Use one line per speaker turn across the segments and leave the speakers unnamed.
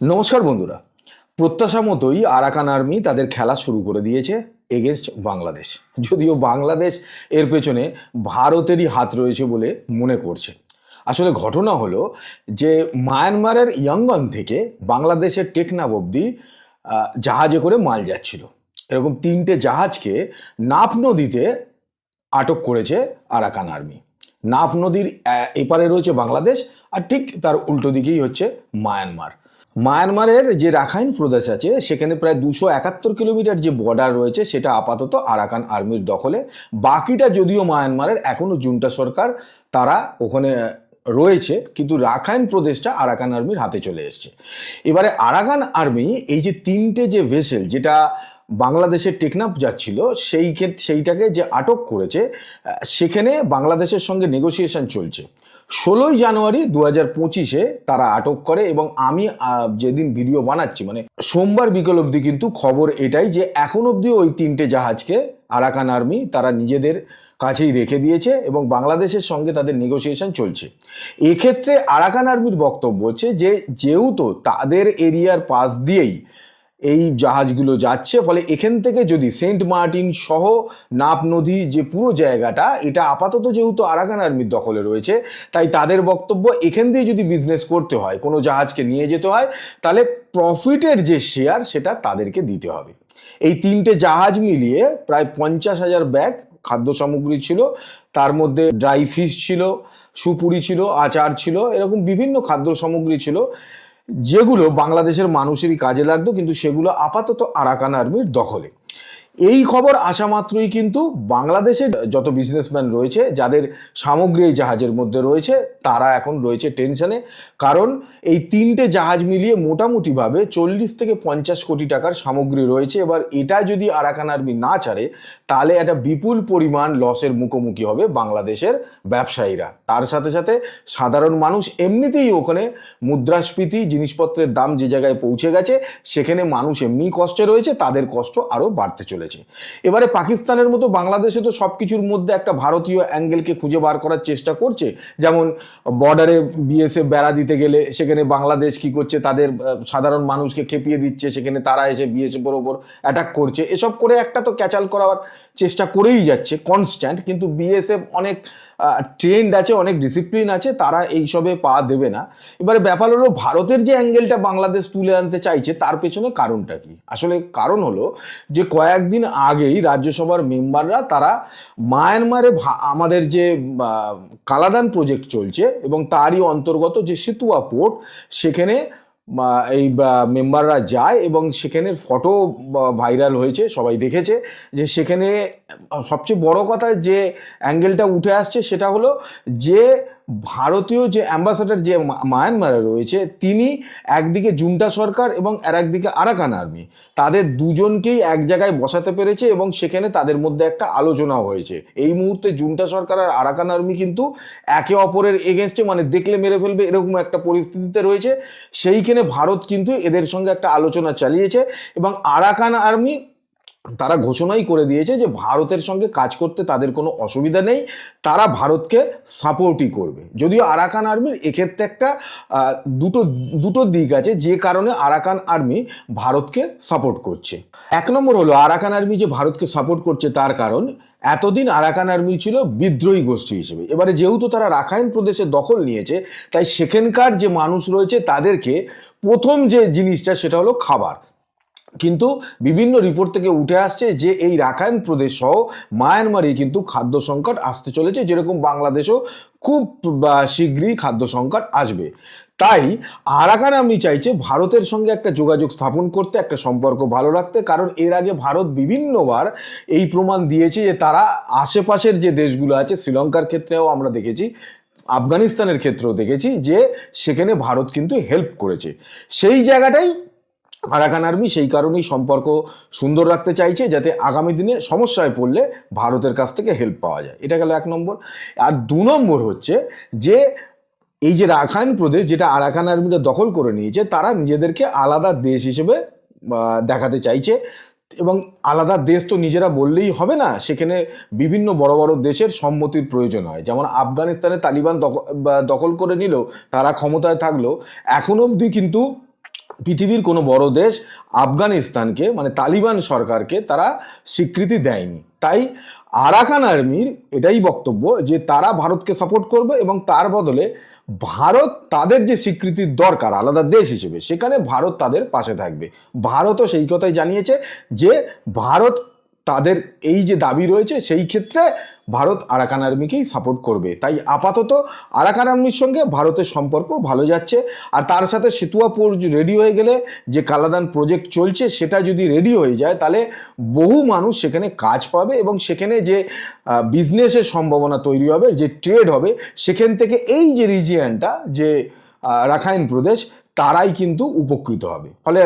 নমস্কার বন্ধুরা। প্রত্যাশা মতোই আরাকান আর্মি তাদের খেলা শুরু করে দিয়েছে এগেনস্ট বাংলাদেশ। যদিও বাংলাদেশ এর পেছনে ভারতেরই হাত রয়েছে বলে মনে করছে। আসলে ঘটনা হলো যে মায়ানমারের ইয়াঙ্গন থেকে বাংলাদেশের টেকনাফ অবধি জাহাজে করে মাল যাচ্ছিল। এরকম তিনটে জাহাজকে নাফ নদীতে আটক করেছে আরাকান আর্মি। নাফ নদীর এপারে রয়েছে বাংলাদেশ আর ঠিক তার উল্টো দিকেই হচ্ছে মায়ানমার। মায়ানমারের যে রাখাইন প্রদেশ আছে, সেখানে প্রায় দুশো একাত্তর কিলোমিটার যে বর্ডার রয়েছে, সেটা আপাতত আরাকান আর্মির দখলে। বাকিটা যদিও মায়ানমারের এখনও জুন্টা সরকার তারা ওখানে রয়েছে, কিন্তু রাখাইন প্রদেশটা আরাকান আর্মির হাতে চলে এসছে। এবারে আরাকান আর্মি এই যে তিনটে যে ভেসেল যেটা বাংলাদেশের টেকনাফ যাচ্ছিল, সেই ক্ষেত্রে সেইটাকে যে আটক করেছে সেখানে বাংলাদেশের সঙ্গে নেগোসিয়েশন চলছে। ষোলোই জানুয়ারি দু হাজার পঁচিশে তারা আটক করে এবং আমি যেদিন ভিডিও বানাচ্ছি মানে সোমবার বিকেল অবধি কিন্তু খবর এটাই যে এখন অবধি ওই তিনটে জাহাজকে আরাকান আর্মি তারা নিজেদের কাছেই রেখে দিয়েছে এবং বাংলাদেশের সঙ্গে তাদের নেগোসিয়েশন চলছে। এক্ষেত্রে আরাকান আর্মির বক্তব্য হচ্ছে যে, যেহেতু তাদের এরিয়ার পাশ দিয়েই এই জাহাজগুলো যাচ্ছে। ফলে এখান থেকে যদি সেন্ট মার্টিন সহ নাপ নদী যে পুরো জায়গাটা, এটা আপাতত যেহেতু আরাকান আর্মির দখলে রয়েছে, তাই তাদের বক্তব্য, এখান দিয়ে যদি বিজনেস করতে হয়, কোনো জাহাজকে নিয়ে যেতে হয়, তাহলে প্রফিটের যে শেয়ার সেটা তাদেরকে দিতে হবে। এই তিনটে জাহাজ মিলিয়ে প্রায় পঞ্চাশ হাজার ব্যাগ খাদ্য সামগ্রী ছিল, তার মধ্যে ড্রাই ফিশ ছিল, সুপুরি ছিল, আচার ছিল, এরকম বিভিন্ন খাদ্য সামগ্রী ছিল। যেগুলো বাংলাদেশের মানুষেরই কাজে লাগতো কিন্তু সেগুলো আপাতত আরাকান আর্মির দখলে। এই খবর আসা মাত্রই কিন্তু বাংলাদেশের যত বিজনেসম্যান রয়েছে, যাদের সামগ্রী জাহাজের মধ্যে রয়েছে, তারা এখন রয়েছে টেনশনে। কারণ এই তিনটে জাহাজ মিলিয়ে মোটামুটিভাবে চল্লিশ থেকে পঞ্চাশ কোটি টাকার সামগ্রী রয়েছে। এবার এটা যদি আরাকান আর্মি না ছাড়ে, তাহলে একটা বিপুল পরিমাণ লসের মুখোমুখি হবে বাংলাদেশের ব্যবসায়ীরা। তার সাথে সাথে সাধারণ মানুষ এমনিতেই ওখানে মুদ্রাস্ফীতি, জিনিসপত্রের দাম যে জায়গায় পৌঁছে গেছে, সেখানে মানুষ এমনিই কষ্টে রয়েছে, তাদের কষ্ট আরও বাড়তে চলেছে। এবারে পাকিস্তানের মতো বাংলাদেশে তো সব কিছুর মধ্যে একটা ভারতীয় অ্যাঙ্গেলকে খুঁজে বার করার চেষ্টা করছে। যেমন বর্ডারে বিএসএফ বেড়া দিতে গেলে সেখানে বাংলাদেশ কি করছে, তাদের সাধারণ মানুষকে খেপিয়ে দিচ্ছে, সেখানে তারা এসে বিএসএফের ওপর অ্যাটাক করছে। এসব করে একটা তো ক্যাচাল করার চেষ্টা করেই যাচ্ছে কনস্ট্যান্ট কিন্তু বিএসএফ অনেক ট্রেন্ড আছে, অনেক ডিসিপ্লিন আছে, তারা এইসবে পা দেবে না। এবারে ব্যাপার হলো, ভারতের যে অ্যাঙ্গেলটা বাংলাদেশ তুলে আনতে চাইছে, তার পেছনে কারণটা কি? আসলে কারণ হলো যে, কয়েকদিন আগেই রাজ্যসভার মেম্বাররা তারা মায়ানমারে আমাদের যে কালাদান প্রজেক্ট চলছে এবং তারই অন্তর্গত যে সিতুয়া পোর্ট সেখানে এই মেম্বাররা যায় এবং সেখানে ফটো ভাইরাল হয়েছে, সবাই দেখেছে যে সেখানে সবচেয়ে বড় কথা যে অ্যাঙ্গেলটা উঠে আসছে সেটা হলো যে ভারতীয় যে অ্যাম্বাসাডার যে মায়ানমারে রয়েছে, তিনি একদিকে জুন্টা সরকার এবং আর একদিকে আরাকান আর্মি। তাদের দুজনকেই এক জায়গায় বসাতে পেরেছে এবং সেখানে তাদের মধ্যে একটা আলোচনাও হয়েছে। এই মুহূর্তে জুন্টা সরকার আর আরাকান আর্মি কিন্তু একে অপরের এগেনস্টে মানে দেখলে মেরে ফেলবে, এরকম একটা পরিস্থিতিতে রয়েছে। সেইখানে ভারত কিন্তু এদের সঙ্গে একটা আলোচনা চালিয়েছে এবং আরাকান আর্মি তারা ঘোষণাই করে দিয়েছে যে ভারতের সঙ্গে কাজ করতে তাদের কোনো অসুবিধা নেই, তারা ভারতকে সাপোর্টই করবে। যদিও আরাকান আর্মির এক্ষেত্রে একটা দুটো দুটো দিক আছে, যে কারণে আরাকান আর্মি ভারতকে সাপোর্ট করছে। এক নম্বর হলো, আরাকান আর্মি যে ভারতকে সাপোর্ট করছে তার কারণ, এতদিন আরাকান আর্মি ছিল বিদ্রোহী গোষ্ঠী হিসেবে। এবারে যেহেতু তারা রাখাইন প্রদেশে দখল নিয়েছে, তাই সেখানকার যে মানুষ রয়েছে তাদেরকে প্রথম যে জিনিসটা সেটা হলো খাবার। কিন্তু বিভিন্ন রিপোর্ট থেকে উঠে আসছে যে এই রাখাইন প্রদেশ সহ মায়ানমারে কিন্তু খাদ্য সংকট আসতে চলেছে। যেরকম বাংলাদেশও খুব শীঘ্রই খাদ্য সংকট আসবে। তাই আরাকান আমি চাইছে ভারতের সঙ্গে একটা যোগাযোগ স্থাপন করতে, একটা সম্পর্ক ভালো রাখতে। কারণ এর আগে ভারত বিভিন্নবার এই প্রমাণ দিয়েছে যে তারা আশেপাশের যে দেশগুলো আছে, শ্রীলঙ্কার ক্ষেত্রেও আমরা দেখেছি, আফগানিস্তানের ক্ষেত্রেও দেখেছি যে সেখানে ভারত কিন্তু হেল্প করেছে। সেই জায়গাটাই আরাকান আর্মি সেই কারণেই সম্পর্ক সুন্দর রাখতে চাইছে যাতে আগামী দিনে সমস্যায় পড়লে ভারতের কাছ থেকে হেল্প পাওয়া যায়। এটা গেল এক নম্বর। আর দু নম্বর হচ্ছে যে এই যে রাখাইন প্রদেশ যেটা আরাকান আর্মিরা দখল করে নিয়েছে, তারা নিজেদেরকে আলাদা দেশ হিসেবে দেখাতে চাইছে এবং আলাদা দেশ তো নিজেরা বললেই হবে না, সেখানে বিভিন্ন বড় বড় দেশের সম্মতির প্রয়োজন হয়। যেমন আফগানিস্তানে তালিবান দখল করে নিলেও তারা ক্ষমতায় থাকলেও এখন অবধি কিন্তু পৃথিবীর কোনো বড় দেশ আফগানিস্তানকে মানে তালিবান সরকারকে তারা স্বীকৃতি দেয়নি। তাই আরাকান আর্মির এটাই বক্তব্য যে তারা ভারতকে সাপোর্ট করবে এবং তার বদলে ভারত তাদের যে স্বীকৃতির দরকার, আলাদা দেশ হিসেবে, সেখানে ভারত তাদের পাশে থাকবে। ভারতও সেই কথাই জানিয়েছে যে ভারত তাদের এই যে দাবি রয়েছে, সেই ক্ষেত্রে ভারত আরাকান আর্মিকেই সাপোর্ট করবে। তাই আপাতত আরাকান আর্মির সঙ্গে ভারতের সম্পর্ক ভালো যাচ্ছে। আর তার সাথে সেতুয়াপুর রেডি হয়ে গেলে যে কালাদান প্রজেক্ট চলছে, সেটা যদি রেডি হয়ে যায়, তাহলে বহু মানুষ সেখানে কাজ পাবে এবং সেখানে যে বিজনেসের সম্ভাবনা তৈরি হবে, যে ট্রেড হবে, সেখান থেকে এই যে রিজিয়ানটা যে রাখাইন প্রদেশ, তারাই কিন্তু উপকৃত হবে। ফলে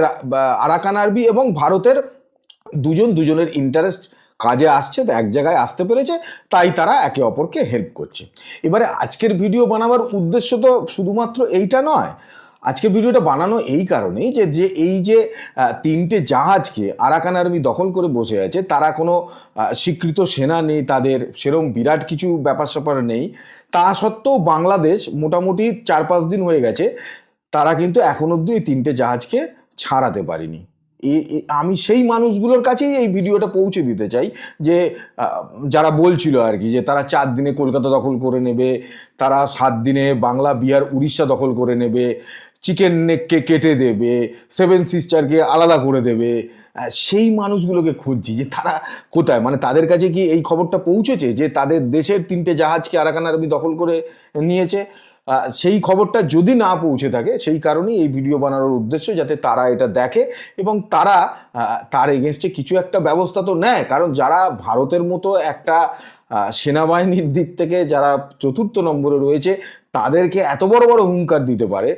আরাকান আরবি এবং ভারতের দুজন দুজনের ইন্টারেস্ট কাজে আসছে তো এক জায়গায় আসতে পেরেছে, তাই তারা একে অপরকে হেল্প করছে। এবারে আজকের ভিডিও বানাবার উদ্দেশ্য তো শুধুমাত্র এইটা নয়, আজকের ভিডিওটা বানানো এই কারণেই যে যে এই যে তিনটে জাহাজকে আরাকান আর্মি দখল করে বসে আছে, তারা কোনো স্বীকৃত সেনা নেই, তাদের সেরম বিরাট কিছু ব্যাপার স্যাপার নেই, তা সত্ত্বেও বাংলাদেশ মোটামুটি চার পাঁচ দিন হয়ে গেছে, তারা কিন্তু এখন অবধি এই তিনটে জাহাজকে ছাড়াতে পারিনি। আমি সেই মানুষগুলোর কাছেই এই ভিডিওটা পৌঁছে দিতে চাই যে যারা বলছিল আর কি যে তারা চার দিনে কলকাতা দখল করে নেবে, তারা সাত দিনে বাংলা, বিহার, উড়িষ্যা দখল করে নেবে, চিকেন নেককে কেটে দেবে, সেভেন সিস্টারকে আলাদা করে দেবে সেই মানুষগুলোকে খুঁজছি যে তারা কোথায়? মানে তাদের কাছে কি এই খবরটা পৌঁছেছে যে তাদের দেশের তিনটে জাহাজকে আরাকান আরবি দখল করে নিয়েছে? সেই খবরটা যদি না পৌঁছে থাকে, সেই কারণেই এই ভিডিও বানানোর উদ্দেশ্য যাতে তারা এটা দেখে এবং তারা তার এগেনস্টে কিছু একটা ব্যবস্থা তো নেয়। কারণ যারা ভারতের মতো একটা সেনাবাহিনীর দিক থেকে যারা চতুর্থ নম্বরে রয়েছে, তাদেরকে এত বড় বড় হুঙ্কার দিতে পারে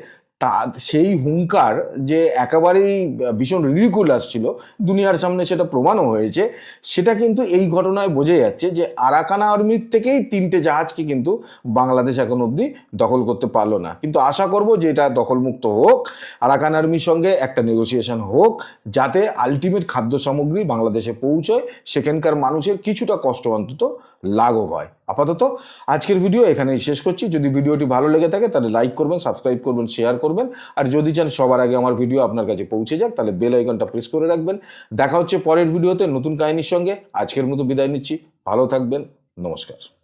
তা সেই হুঙ্কার যে একেবারেই ভীষণ রিডিকুলাস ছিল, দুনিয়ার সামনে সেটা প্রমাণও হয়েছে, সেটা কিন্তু এই ঘটনায় বোঝা যাচ্ছে যে আরাকানা আর্মির থেকেই তিনটে জাহাজকে কিন্তু বাংলাদেশ এখন অবধি দখল করতে পারল না। কিন্তু আশা করব যে এটা দখলমুক্ত হোক, আরাকান আর্মির সঙ্গে একটা নেগোসিয়েশন হোক, যাতে আলটিমেট খাদ্য সামগ্রী বাংলাদেশে পৌঁছয়, সেখানকার মানুষের কিছুটা কষ্ট অন্তত লাঘব হয়। আপাতত আজকের ভিডিও এখানেই শেষ করছি। যদি ভিডিওটি ভালো লেগে থাকে তাহলে লাইক করবেন সাবস্ক্রাইব করবেন শেয়ার করবেন। আর যদি চান সবার আগে আমার ভিডিও আপনার কাছে পৌঁছে যাক, তাহলে বেল আইকনটা প্রেস করে রাখবেন। দেখা হচ্ছে পরের ভিডিওতে নতুন কাহিনীর সঙ্গে। আজকের মতো বিদায় নিচ্ছি। ভালো থাকবেন। নমস্কার।